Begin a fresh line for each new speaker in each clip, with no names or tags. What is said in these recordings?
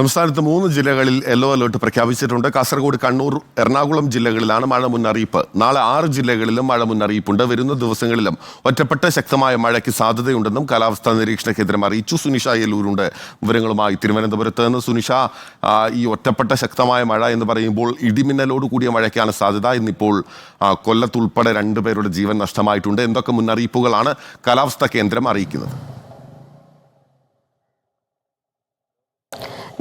സംസ്ഥാനത്ത് മൂന്ന് ജില്ലകളിൽ യെല്ലോ അലേർട്ട് പ്രഖ്യാപിച്ചിട്ടുണ്ട്. കാസർഗോഡ് കണ്ണൂർ എറണാകുളം ജില്ലകളിലാണ് മഴ മുന്നറിയിപ്പ്. നാളെ ആറ് ജില്ലകളിലും മഴ മുന്നറിയിപ്പുണ്ട്. വരുന്ന ദിവസങ്ങളിലും ഒറ്റപ്പെട്ട ശക്തമായ മഴയ്ക്ക് സാധ്യതയുണ്ടെന്നും കാലാവസ്ഥാ നിരീക്ഷണ കേന്ദ്രം അറിയിച്ചു. സുനിഷ യെല്ലൂരുണ്ട് വിവരങ്ങളുമായി തിരുവനന്തപുരത്ത് നിന്ന് സുനിഷ ഈ ഒറ്റപ്പെട്ട ശക്തമായ മഴ എന്ന് പറയുമ്പോൾ ഇടിമിന്നലോട് കൂടിയ മഴയ്ക്കാണ് സാധ്യത. ഇന്നിപ്പോൾ കൊല്ലത്തുൾപ്പെടെ രണ്ടുപേരുടെ ജീവൻ നഷ്ടമായിട്ടുണ്ട്. എന്തൊക്കെ മുന്നറിയിപ്പുകളാണ് കാലാവസ്ഥാ കേന്ദ്രം അറിയിക്കുന്നത്?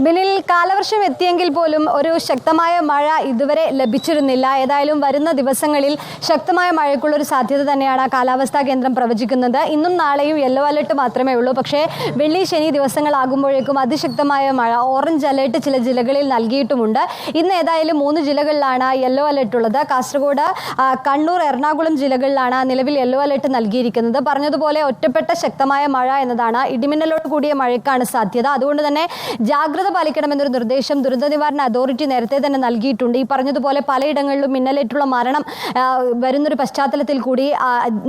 ബിനിൽ കാലവർഷം എത്തിയെങ്കിൽ പോലും ഒരു ശക്തമായ മഴ ഇതുവരെ ലഭിച്ചിരുന്നില്ല. ഏതായാലും വരുന്ന ദിവസങ്ങളിൽ ശക്തമായ മഴയ്ക്കുള്ളൊരു സാധ്യത തന്നെയാണ് കാലാവസ്ഥാ കേന്ദ്രം പ്രവചിക്കുന്നത്. ഇന്നും നാളെയും യെല്ലോ അലർട്ട് മാത്രമേ ഉള്ളൂ. പക്ഷേ വെള്ളി ശനി ദിവസങ്ങളാകുമ്പോഴേക്കും അതിശക്തമായ മഴ ഓറഞ്ച് അലേർട്ട് ചില ജില്ലകളിൽ നൽകിയിട്ടുമുണ്ട്. ഇന്ന് ഏതായാലും മൂന്ന് ജില്ലകളിലാണ് യെല്ലോ അലർട്ട് ഉള്ളത്. കാസർഗോഡ് കണ്ണൂർ എറണാകുളം ജില്ലകളിലാണ് നിലവിൽ യെല്ലോ അലർട്ട് നൽകിയിരിക്കുന്നത്. പറഞ്ഞതുപോലെ ഒറ്റപ്പെട്ട ശക്തമായ മഴ എന്നതാണ് ഇടിമിന്നലോട് കൂടിയ മഴയ്ക്കാണ് സാധ്യത. അതുകൊണ്ട് തന്നെ ജാഗ്രത പാലിക്കണമെന്നൊരു നിർദ്ദേശം ദുരന്ത നിവാരണ അതോറിറ്റി നേരത്തെ തന്നെ നൽകിയിട്ടുണ്ട്. ഈ പറഞ്ഞതുപോലെ പലയിടങ്ങളിലും മിന്നലേറ്റുള്ള മരണം വരുന്നൊരു പശ്ചാത്തലത്തിൽ കൂടി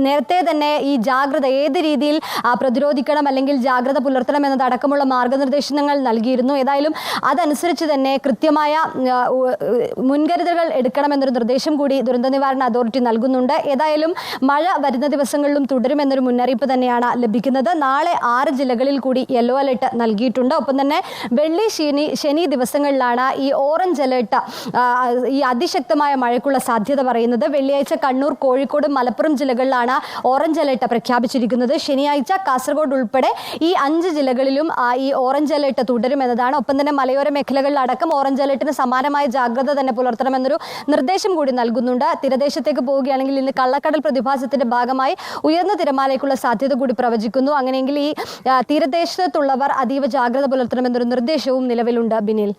നേരത്തെ തന്നെ ഈ ജാഗ്രത ഏത് രീതിയിൽ പ്രതിരോധിക്കണം അല്ലെങ്കിൽ ജാഗ്രത പുലർത്തണം എന്നതടക്കമുള്ള മാർഗനിർദ്ദേശങ്ങൾ നൽകിയിരുന്നു. ഏതായാലും അതനുസരിച്ച് തന്നെ കൃത്യമായ മുൻകരുതലുകൾ എടുക്കണമെന്നൊരു നിർദ്ദേശം കൂടി ദുരന്ത നിവാരണ അതോറിറ്റി നൽകുന്നുണ്ട്. ഏതായാലും മഴ വരുന്ന ദിവസങ്ങളിലും തുടരുമെന്നൊരു മുന്നറിയിപ്പ് തന്നെയാണ് ലഭിക്കുന്നത്. നാളെ ആറ് ജില്ലകളിൽ കൂടി യെല്ലോ അലർട്ട് നൽകിയിട്ടുണ്ട്. ഒപ്പം തന്നെ വെള്ളി ശനി ശനി ദിവസങ്ങളിലാണ് ഈ ഓറഞ്ച് അലേർട്ട് ഈ അതിശക്തമായ മഴയ്ക്കുള്ള സാധ്യത പറയുന്നത്. വെള്ളിയാഴ്ച കണ്ണൂർ കോഴിക്കോട് മലപ്പുറം ജില്ലകളിലാണ് ഓറഞ്ച് അലേർട്ട് പ്രഖ്യാപിച്ചിരിക്കുന്നത്. ശനിയാഴ്ച കാസർഗോഡ് ഉൾപ്പെടെ ഈ അഞ്ച് ജില്ലകളിലും ഈ ഓറഞ്ച് അലേർട്ട് തുടരുമെന്നതാണ് ഒപ്പം തന്നെ മലയോര മേഖലകളിലടക്കം ഓറഞ്ച് അലേർട്ടിന് സമാനമായ ജാഗ്രത തന്നെ പുലർത്തണമെന്നൊരു നിർദ്ദേശം കൂടി നൽകുന്നുണ്ട്. തീരദേശത്തേക്ക് പോവുകയാണെങ്കിൽ ഇന്ന് കള്ളക്കടൽ പ്രതിഭാസത്തിന്റെ ഭാഗമായി ഉയർന്ന തിരമാലയ്ക്കുള്ള സാധ്യത കൂടി പ്രവചിക്കുന്നു. അങ്ങനെയെങ്കിൽ ഈ തീരദേശത്തുള്ളവർ അതീവ ജാഗ്രത പുലർത്തണമെന്നൊരു നിർദ്ദേശവും നിലവിലുണ്ട് ബിനിൽ.